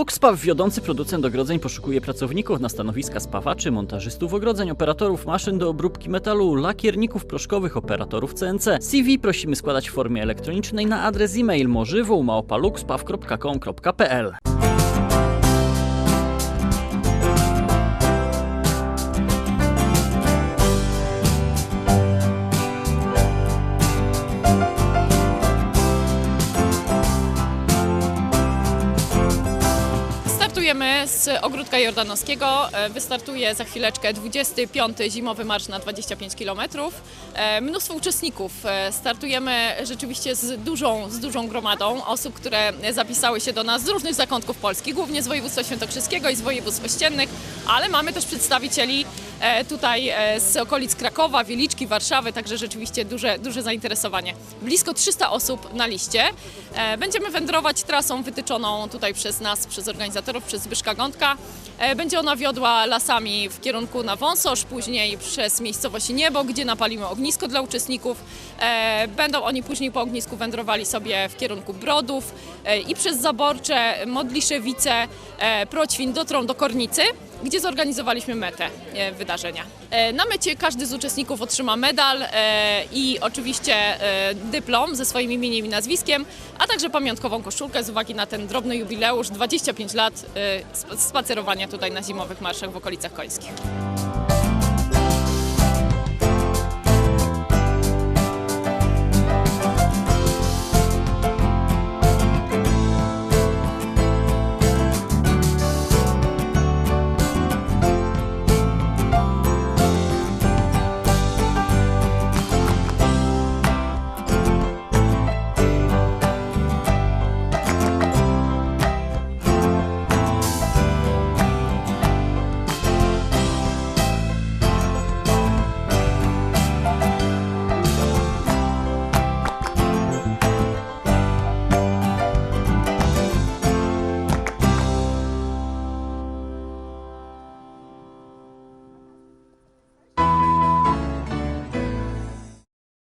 LuxSpaw, wiodący producent ogrodzeń, poszukuje pracowników na stanowiska spawaczy, montażystów ogrodzeń, operatorów maszyn do obróbki metalu, lakierników proszkowych, operatorów CNC. CV prosimy składać w formie elektronicznej na adres e-mail morzywą Startujemy z Ogródka Jordanowskiego. E, Wystartuje za chwileczkę 25. zimowy marsz na 25 km. E, Mnóstwo uczestników. E, Startujemy rzeczywiście z dużą, z dużą gromadą osób, które zapisały się do nas z różnych zakątków Polski, głównie z województwa świętokrzyskiego i z województw ościennych, ale mamy też przedstawicieli tutaj z okolic Krakowa, Wieliczki, Warszawy, także rzeczywiście duże, duże zainteresowanie. Blisko 300 osób na liście. Będziemy wędrować trasą wytyczoną tutaj przez nas, przez organizatorów, przez Zbyszka Gądka. E, Będzie ona wiodła lasami w kierunku na Wąsosz, później przez miejscowość Niebo, gdzie napalimy ognisko dla uczestników. E, Będą oni później po ognisku wędrowali sobie w kierunku Brodów e, i przez Zaborcze, Modliszewice, Proćwin dotrą do Kornicy gdzie zorganizowaliśmy metę wydarzenia. E, Na mecie każdy z uczestników otrzyma medal e, i oczywiście e, dyplom ze swoim imieniem i nazwiskiem, a także pamiątkową koszulkę z uwagi na ten drobny jubileusz 25 lat sp- spacerowania tutaj na zimowych marszach w okolicach końskich.